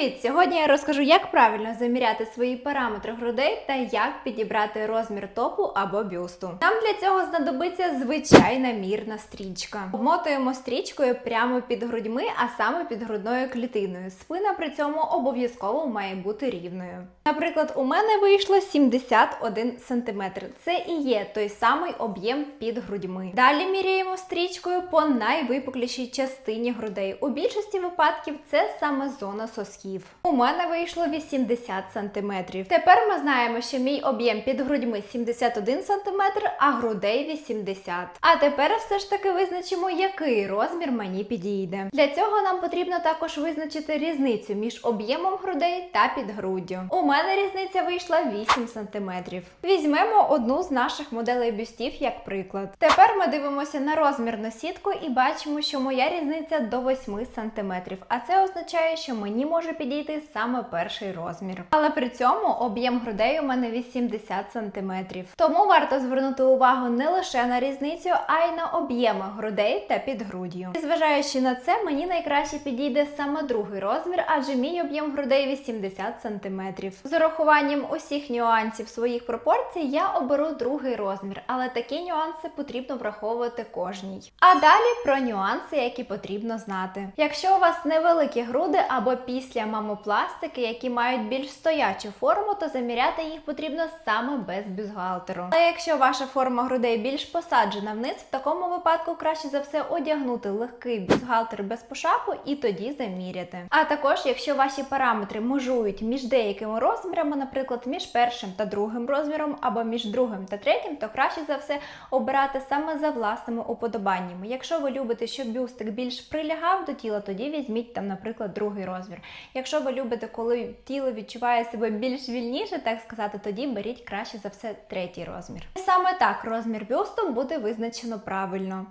Привіт! Сьогодні я розкажу, як правильно заміряти свої параметри грудей та як підібрати розмір топу або бюсту. Нам для цього знадобиться звичайна мірна стрічка. Обмотуємо стрічкою прямо під грудьми, а саме під грудною клітиною. Спина при цьому обов'язково має бути рівною. Наприклад, у мене вийшло 71 см. Це і є той самий об'єм під грудьми. Далі міряємо стрічкою по найвипуклішій частині грудей. У більшості випадків це саме зона сосків. У мене вийшло 80 см. Тепер ми знаємо, що мій об'єм під грудьми 71 см, а грудей 80 А тепер все ж таки визначимо, який розмір мені підійде. Для цього нам потрібно також визначити різницю між об'ємом грудей та підгруддю. У мене різниця вийшла 8 см. Візьмемо одну з наших моделей бюстів як приклад. Тепер ми дивимося на розмірну сітку і бачимо, що моя різниця до 8 см, а це означає, що мені може підійти саме перший розмір. Але при цьому об'єм грудей у мене 80 см. Тому варто звернути увагу не лише на різницю, а й на об'єми грудей та підгруддю. І Зважаючи на це, мені найкраще підійде саме другий розмір, адже мій об'єм грудей 80 см. З урахуванням усіх нюансів своїх пропорцій я оберу другий розмір, але такі нюанси потрібно враховувати кожній. А далі про нюанси, які потрібно знати. Якщо у вас невеликі груди або після мамопластики, які мають більш стоячу форму, то заміряти їх потрібно саме без бюстгальтеру. Але якщо ваша форма грудей більш посаджена вниз, в такому випадку краще за все одягнути легкий бюстгальтер без пошапу і тоді заміряти. А також, якщо ваші параметри межують між деякими розмірами, наприклад, між першим та другим розміром, або між другим та третім, то краще за все обирати саме за власними уподобаннями. Якщо ви любите, щоб бюстик більш прилягав до тіла, тоді візьміть там, наприклад, другий розмір. Якщо ви любите, коли тіло відчуває себе більш вільніше, так сказати, тоді беріть краще за все третій розмір. Саме так розмір бюсту буде визначено правильно.